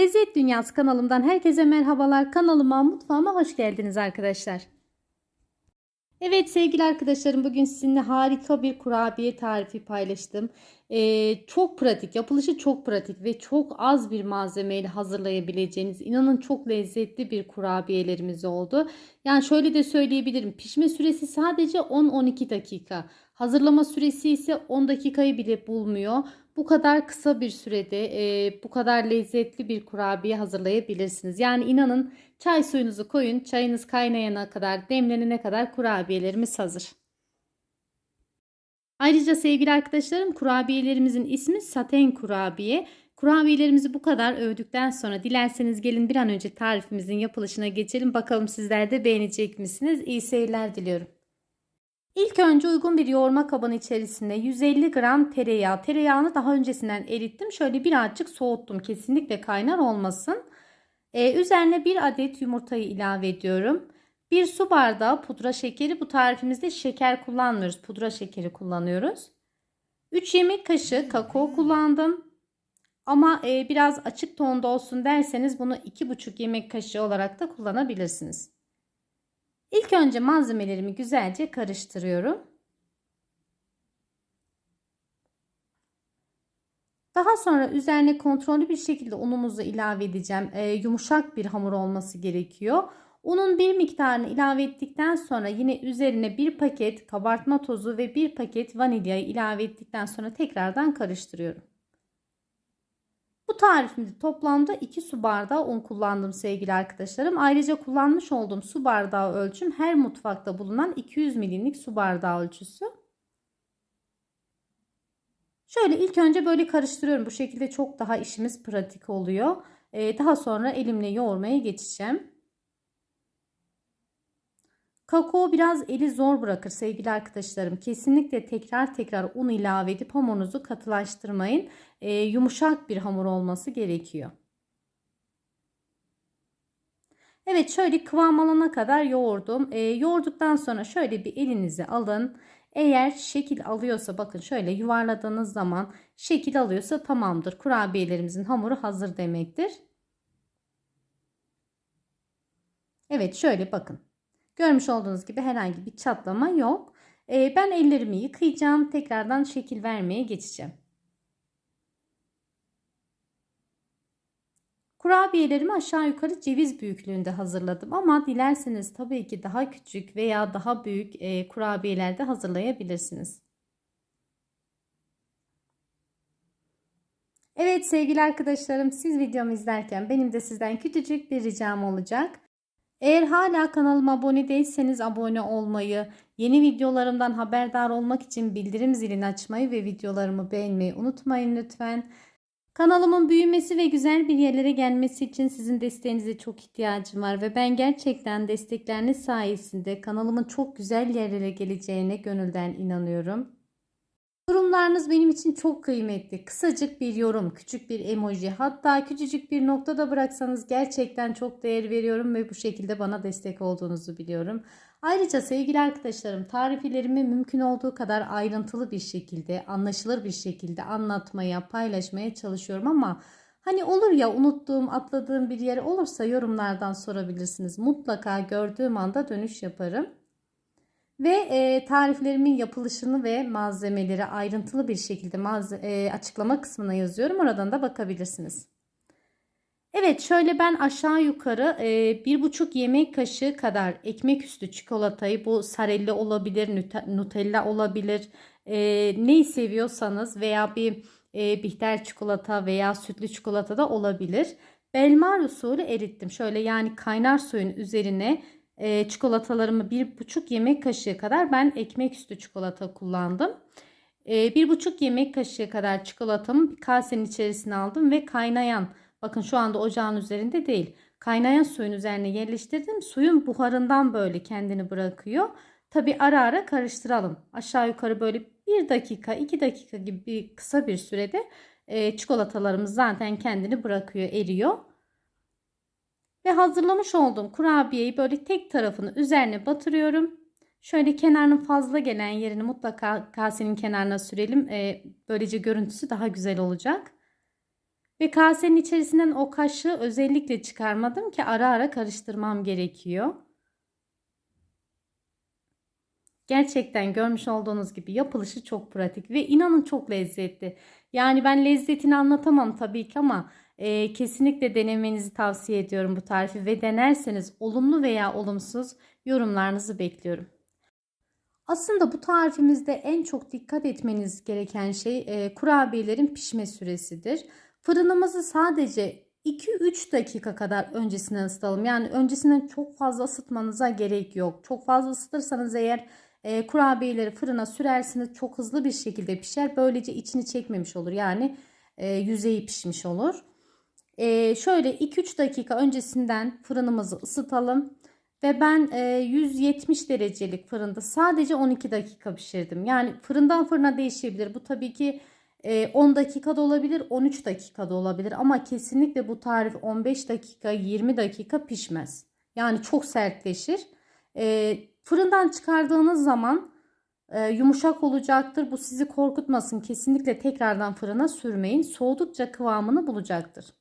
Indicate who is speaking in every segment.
Speaker 1: Lezzet Dünyası kanalımdan herkese merhabalar. Kanalıma, mutfağıma hoş geldiniz arkadaşlar. Evet sevgili arkadaşlarım bugün sizinle harika bir kurabiye tarifi paylaştım. Ee, çok pratik, yapılışı çok pratik ve çok az bir malzemeyle hazırlayabileceğiniz inanın çok lezzetli bir kurabiyelerimiz oldu. Yani şöyle de söyleyebilirim pişme süresi sadece 10-12 dakika. Hazırlama süresi ise 10 dakikayı bile bulmuyor. Bu kadar kısa bir sürede e, bu kadar lezzetli bir kurabiye hazırlayabilirsiniz. Yani inanın çay suyunuzu koyun, çayınız kaynayana kadar, demlenene kadar kurabiyelerimiz hazır. Ayrıca sevgili arkadaşlarım kurabiyelerimizin ismi saten kurabiye. Kurabiyelerimizi bu kadar övdükten sonra dilerseniz gelin bir an önce tarifimizin yapılışına geçelim. Bakalım sizler de beğenecek misiniz? İyi seyirler diliyorum. İlk önce uygun bir yoğurma kabının içerisinde 150 gram tereyağı. Tereyağını daha öncesinden erittim. Şöyle birazcık soğuttum. Kesinlikle kaynar olmasın. Ee, üzerine bir adet yumurtayı ilave ediyorum. Bir su bardağı pudra şekeri. Bu tarifimizde şeker kullanmıyoruz. Pudra şekeri kullanıyoruz. 3 yemek kaşığı kakao kullandım. Ama e, biraz açık tonda olsun derseniz bunu 2,5 yemek kaşığı olarak da kullanabilirsiniz. İlk önce malzemelerimi güzelce karıştırıyorum. Daha sonra üzerine kontrollü bir şekilde unumuzu ilave edeceğim. E, yumuşak bir hamur olması gerekiyor. Unun bir miktarını ilave ettikten sonra yine üzerine bir paket kabartma tozu ve bir paket vanilyayı ilave ettikten sonra tekrardan karıştırıyorum. Bu tarifimde toplamda 2 su bardağı un kullandım sevgili arkadaşlarım. Ayrıca kullanmış olduğum su bardağı ölçüm her mutfakta bulunan 200 milimlik su bardağı ölçüsü. Şöyle ilk önce böyle karıştırıyorum. Bu şekilde çok daha işimiz pratik oluyor. Ee, daha sonra elimle yoğurmaya geçeceğim. Kakao biraz eli zor bırakır sevgili arkadaşlarım. Kesinlikle tekrar tekrar un ilave edip hamurunuzu katılaştırmayın. E, yumuşak bir hamur olması gerekiyor. Evet şöyle kıvam alana kadar yoğurdum. E, yoğurduktan sonra şöyle bir elinizi alın. Eğer şekil alıyorsa bakın şöyle yuvarladığınız zaman şekil alıyorsa tamamdır. Kurabiyelerimizin hamuru hazır demektir. Evet şöyle bakın. Görmüş olduğunuz gibi herhangi bir çatlama yok. Ee, ben ellerimi yıkayacağım. Tekrardan şekil vermeye geçeceğim. Kurabiyelerimi aşağı yukarı ceviz büyüklüğünde hazırladım ama dilerseniz tabii ki daha küçük veya daha büyük e, kurabiyeler de hazırlayabilirsiniz. Evet sevgili arkadaşlarım siz videomu izlerken benim de sizden küçücük bir ricam olacak. Eğer hala kanalıma abone değilseniz abone olmayı, yeni videolarımdan haberdar olmak için bildirim zilini açmayı ve videolarımı beğenmeyi unutmayın lütfen. Kanalımın büyümesi ve güzel bir yerlere gelmesi için sizin desteğinize çok ihtiyacım var ve ben gerçekten destekleriniz sayesinde kanalımın çok güzel yerlere geleceğine gönülden inanıyorum. Yorumlarınız benim için çok kıymetli. Kısacık bir yorum, küçük bir emoji, hatta küçücük bir nokta da bıraksanız gerçekten çok değer veriyorum ve bu şekilde bana destek olduğunuzu biliyorum. Ayrıca sevgili arkadaşlarım tariflerimi mümkün olduğu kadar ayrıntılı bir şekilde, anlaşılır bir şekilde anlatmaya, paylaşmaya çalışıyorum ama hani olur ya unuttuğum, atladığım bir yer olursa yorumlardan sorabilirsiniz. Mutlaka gördüğüm anda dönüş yaparım. Ve e, tariflerimin yapılışını ve malzemeleri ayrıntılı bir şekilde e, açıklama kısmına yazıyorum. Oradan da bakabilirsiniz. Evet şöyle ben aşağı yukarı e, bir buçuk yemek kaşığı kadar ekmek üstü çikolatayı bu sarelli olabilir, nutella olabilir. E, neyi seviyorsanız veya bir e, bitter çikolata veya sütlü çikolata da olabilir. Belmar usulü erittim. Şöyle yani kaynar suyun üzerine e, çikolatalarımı bir buçuk yemek kaşığı kadar ben ekmek üstü çikolata kullandım. E, bir buçuk yemek kaşığı kadar çikolatamı bir kasenin içerisine aldım ve kaynayan bakın şu anda ocağın üzerinde değil kaynayan suyun üzerine yerleştirdim. Suyun buharından böyle kendini bırakıyor. Tabi ara ara karıştıralım. Aşağı yukarı böyle bir dakika iki dakika gibi kısa bir sürede e, çikolatalarımız zaten kendini bırakıyor eriyor. Ve hazırlamış olduğum kurabiyeyi böyle tek tarafını üzerine batırıyorum. Şöyle kenarının fazla gelen yerini mutlaka kasenin kenarına sürelim. Ee, böylece görüntüsü daha güzel olacak. Ve kasenin içerisinden o kaşığı özellikle çıkarmadım ki ara ara karıştırmam gerekiyor. Gerçekten görmüş olduğunuz gibi yapılışı çok pratik ve inanın çok lezzetli. Yani ben lezzetini anlatamam tabii ki ama e, kesinlikle denemenizi tavsiye ediyorum bu tarifi ve denerseniz olumlu veya olumsuz yorumlarınızı bekliyorum. Aslında bu tarifimizde en çok dikkat etmeniz gereken şey e, kurabiyelerin pişme süresidir. Fırınımızı sadece 2-3 dakika kadar öncesinden ısıtalım. Yani öncesinden çok fazla ısıtmanıza gerek yok. Çok fazla ısıtırsanız eğer e, kurabiyeleri fırına sürersiniz çok hızlı bir şekilde pişer. Böylece içini çekmemiş olur. Yani e, yüzeyi pişmiş olur. E, şöyle 2-3 dakika öncesinden fırınımızı ısıtalım. Ve ben e, 170 derecelik fırında sadece 12 dakika pişirdim. Yani fırından fırına değişebilir. Bu tabii ki e, 10 dakikada olabilir, 13 dakikada olabilir. Ama kesinlikle bu tarif 15 dakika, 20 dakika pişmez. Yani çok sertleşir. E, fırından çıkardığınız zaman e, yumuşak olacaktır. Bu sizi korkutmasın. Kesinlikle tekrardan fırına sürmeyin. Soğudukça kıvamını bulacaktır.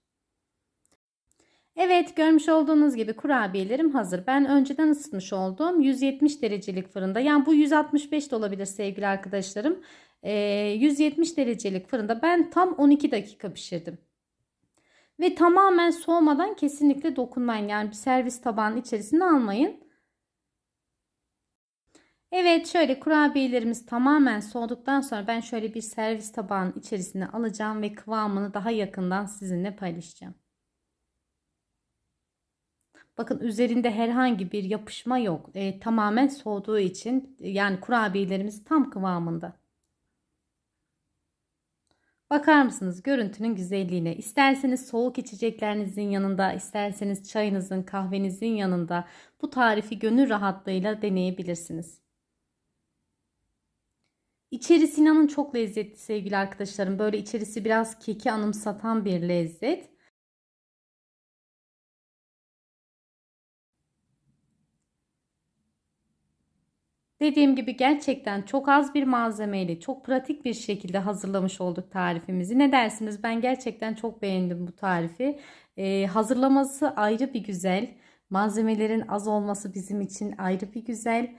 Speaker 1: Evet görmüş olduğunuz gibi kurabiyelerim hazır. Ben önceden ısıtmış oldum. 170 derecelik fırında. Yani bu 165 de olabilir sevgili arkadaşlarım. Ee, 170 derecelik fırında ben tam 12 dakika pişirdim. Ve tamamen soğumadan kesinlikle dokunmayın. Yani bir servis tabağının içerisine almayın. Evet şöyle kurabiyelerimiz tamamen soğuduktan sonra ben şöyle bir servis tabağının içerisine alacağım ve kıvamını daha yakından sizinle paylaşacağım. Bakın üzerinde herhangi bir yapışma yok. E, tamamen soğuduğu için yani kurabiyelerimiz tam kıvamında. Bakar mısınız görüntünün güzelliğine? İsterseniz soğuk içeceklerinizin yanında, isterseniz çayınızın, kahvenizin yanında bu tarifi gönül rahatlığıyla deneyebilirsiniz. İçerisi inanın çok lezzetli sevgili arkadaşlarım. Böyle içerisi biraz keki anımsatan bir lezzet. Dediğim gibi gerçekten çok az bir malzemeyle çok pratik bir şekilde hazırlamış olduk tarifimizi. Ne dersiniz? Ben gerçekten çok beğendim bu tarifi. Ee, hazırlaması ayrı bir güzel. Malzemelerin az olması bizim için ayrı bir güzel.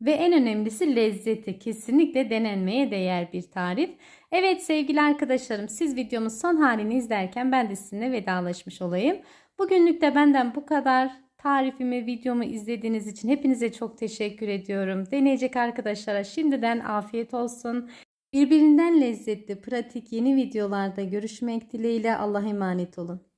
Speaker 1: Ve en önemlisi lezzeti. Kesinlikle denenmeye değer bir tarif. Evet sevgili arkadaşlarım siz videomun son halini izlerken ben de sizinle vedalaşmış olayım. Bugünlük de benden bu kadar. Tarifimi, videomu izlediğiniz için hepinize çok teşekkür ediyorum. Deneyecek arkadaşlara şimdiden afiyet olsun. Birbirinden lezzetli, pratik yeni videolarda görüşmek dileğiyle Allah'a emanet olun.